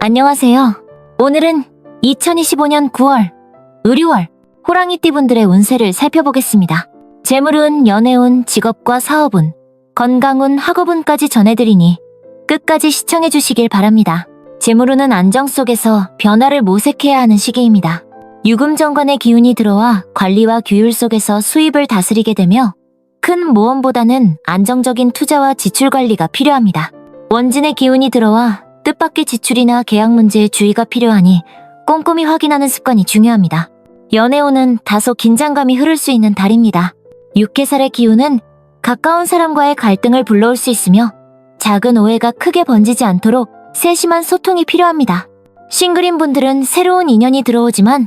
안녕하세요. 오늘은 2025년 9월 의류월 호랑이띠 분들의 운세를 살펴보겠습니다. 재물운, 연애운, 직업과 사업운, 건강운, 학업운까지 전해드리니 끝까지 시청해 주시길 바랍니다. 재물운은 안정 속에서 변화를 모색해야 하는 시기입니다. 유금정관의 기운이 들어와 관리와 규율 속에서 수입을 다스리게 되며 큰 모험보다는 안정적인 투자와 지출 관리가 필요합니다. 원진의 기운이 들어와 뜻밖의 지출이나 계약 문제에 주의가 필요하니 꼼꼼히 확인하는 습관이 중요합니다. 연애운은 다소 긴장감이 흐를 수 있는 달입니다. 육해살의 기운은 가까운 사람과의 갈등을 불러올 수 있으며 작은 오해가 크게 번지지 않도록 세심한 소통이 필요합니다. 싱글인 분들은 새로운 인연이 들어오지만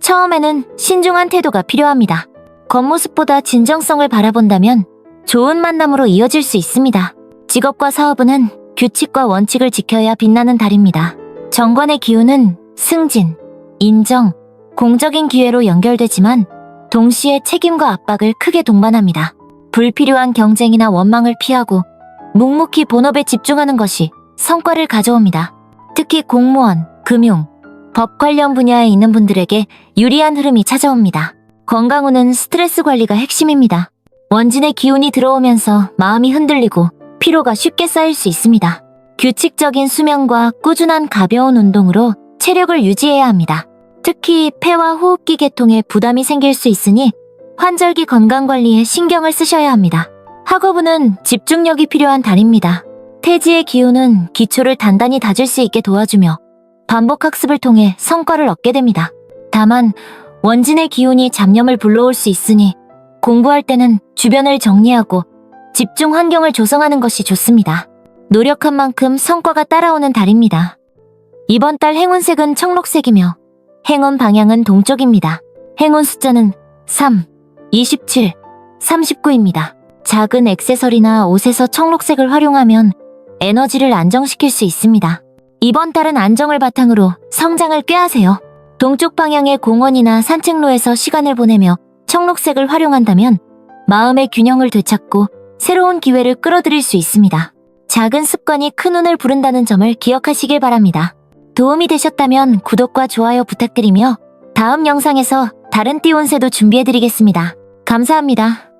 처음에는 신중한 태도가 필요합니다. 겉모습보다 진정성을 바라본다면 좋은 만남으로 이어질 수 있습니다. 직업과 사업은 규칙과 원칙을 지켜야 빛나는 달입니다. 정관의 기운은 승진, 인정, 공적인 기회로 연결되지만 동시에 책임과 압박을 크게 동반합니다. 불필요한 경쟁이나 원망을 피하고 묵묵히 본업에 집중하는 것이 성과를 가져옵니다. 특히 공무원, 금융, 법 관련 분야에 있는 분들에게 유리한 흐름이 찾아옵니다. 건강운은 스트레스 관리가 핵심입니다. 원진의 기운이 들어오면서 마음이 흔들리고 피로가 쉽게 쌓일 수 있습니다. 규칙적인 수면과 꾸준한 가벼운 운동으로 체력을 유지해야 합니다. 특히 폐와 호흡기 계통에 부담이 생길 수 있으니 환절기 건강 관리에 신경을 쓰셔야 합니다. 학업운은 집중력이 필요한 달입니다. 태지의 기운은 기초를 단단히 다질 수 있게 도와주며 반복 학습을 통해 성과를 얻게 됩니다. 다만 원진의 기운이 잡념을 불러올 수 있으니 공부할 때는 주변을 정리하고 집중 환경을 조성하는 것이 좋습니다. 노력한 만큼 성과가 따라오는 달입니다. 이번 달 행운색은 청록색이며 행운 방향은 동쪽입니다. 행운 숫자는 3, 27, 39입니다. 작은 액세서리나 옷에서 청록색을 활용하면 에너지를 안정시킬 수 있습니다. 이번 달은 안정을 바탕으로 성장을 꾀하세요. 동쪽 방향의 공원이나 산책로에서 시간을 보내며 청록색을 활용한다면 마음의 균형을 되찾고 새로운 기회를 끌어들일 수 있습니다. 작은 습관이 큰 운을 부른다는 점을 기억하시길 바랍니다. 도움이 되셨다면 구독과 좋아요 부탁드리며 다음 영상에서 다른 띠 운세도 준비해드리겠습니다. 감사합니다.